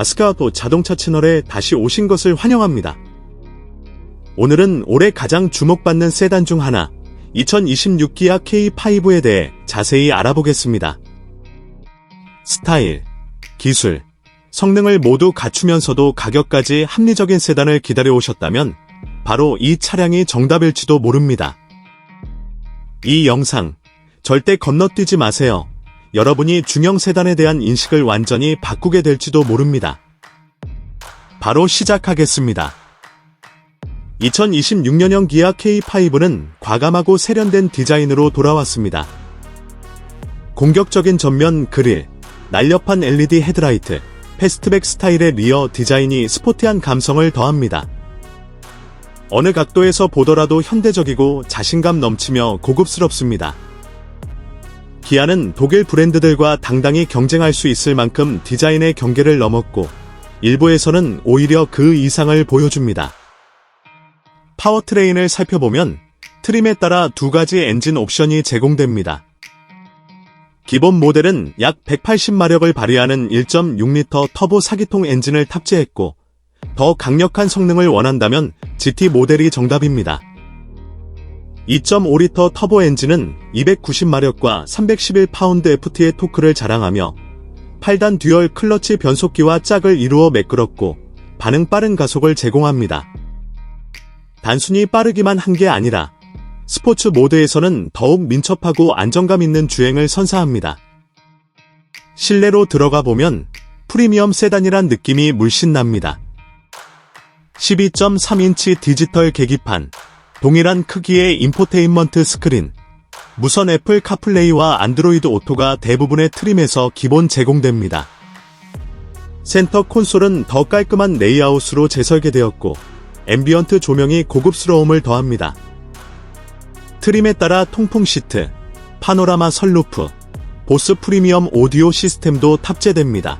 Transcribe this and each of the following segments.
아스카도 자동차 채널에 다시 오신 것을 환영합니다. 오늘은 올해 가장 주목받는 세단 중 하나, 2026 기아 K5에 대해 자세히 알아보겠습니다. 스타일, 기술, 성능을 모두 갖추면서도 가격까지 합리적인 세단을 기다려 오셨다면 바로 이 차량이 정답일지도 모릅니다. 이 영상 절대 건너뛰지 마세요. 여러분이 중형 세단에 대한 인식을 완전히 바꾸게 될지도 모릅니다. 바로 시작하겠습니다. 2026년형 기아 K5는 과감하고 세련된 디자인으로 돌아왔습니다. 공격적인 전면 그릴, 날렵한 LED 헤드라이트, 패스트백 스타일의 리어 디자인이 스포티한 감성을 더합니다. 어느 각도에서 보더라도 현대적이고 자신감 넘치며 고급스럽습니다. 기아는 독일 브랜드들과 당당히 경쟁할 수 있을 만큼 디자인의 경계를 넘었고, 일부에서는 오히려 그 이상을 보여줍니다. 파워트레인을 살펴보면 트림에 따라 두 가지 엔진 옵션이 제공됩니다. 기본 모델은 약 180마력을 발휘하는 1.6L 터보 4기통 엔진을 탑재했고, 더 강력한 성능을 원한다면 GT 모델이 정답입니다. 2.5L 터보 엔진은 290마력과 311파운드 FT의 토크를 자랑하며 8단 듀얼 클러치 변속기와 짝을 이루어 매끄럽고 반응 빠른 가속을 제공합니다. 단순히 빠르기만 한 게 아니라 스포츠 모드에서는 더욱 민첩하고 안정감 있는 주행을 선사합니다. 실내로 들어가 보면 프리미엄 세단이란 느낌이 물씬 납니다. 12.3인치 디지털 계기판, 동일한 크기의 인포테인먼트 스크린, 무선 애플 카플레이와 안드로이드 오토가 대부분의 트림에서 기본 제공됩니다. 센터 콘솔은 더 깔끔한 레이아웃으로 재설계되었고, 앰비언트 조명이 고급스러움을 더합니다. 트림에 따라 통풍 시트, 파노라마 선루프, 보스 프리미엄 오디오 시스템도 탑재됩니다.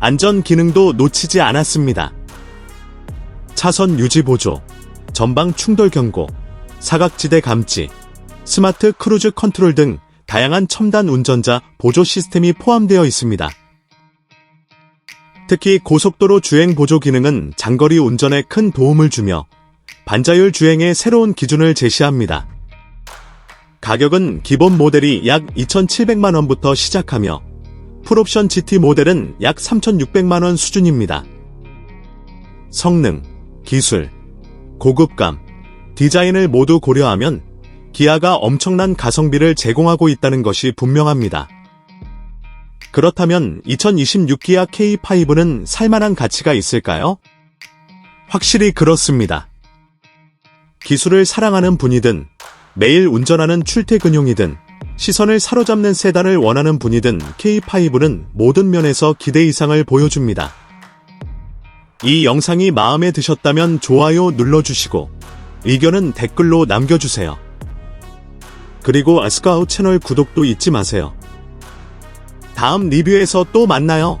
안전 기능도 놓치지 않았습니다. 차선 유지 보조, 전방 충돌 경고, 사각지대 감지, 스마트 크루즈 컨트롤 등 다양한 첨단 운전자 보조 시스템이 포함되어 있습니다. 특히 고속도로 주행 보조 기능은 장거리 운전에 큰 도움을 주며 반자율 주행의 새로운 기준을 제시합니다. 가격은 기본 모델이 약 2,700만원부터 시작하며 풀옵션 GT 모델은 약 3,600만원 수준입니다. 성능, 기술, 고급감, 디자인을 모두 고려하면 기아가 엄청난 가성비를 제공하고 있다는 것이 분명합니다. 그렇다면 2026 기아 K5는 살만한 가치가 있을까요? 확실히 그렇습니다. 기술을 사랑하는 분이든 매일 운전하는 출퇴근용이든 시선을 사로잡는 세단을 원하는 분이든 K5는 모든 면에서 기대 이상을 보여줍니다. 이 영상이 마음에 드셨다면 좋아요 눌러주시고 의견은 댓글로 남겨주세요. 그리고 아스카우 채널 구독도 잊지 마세요. 다음 리뷰에서 또 만나요.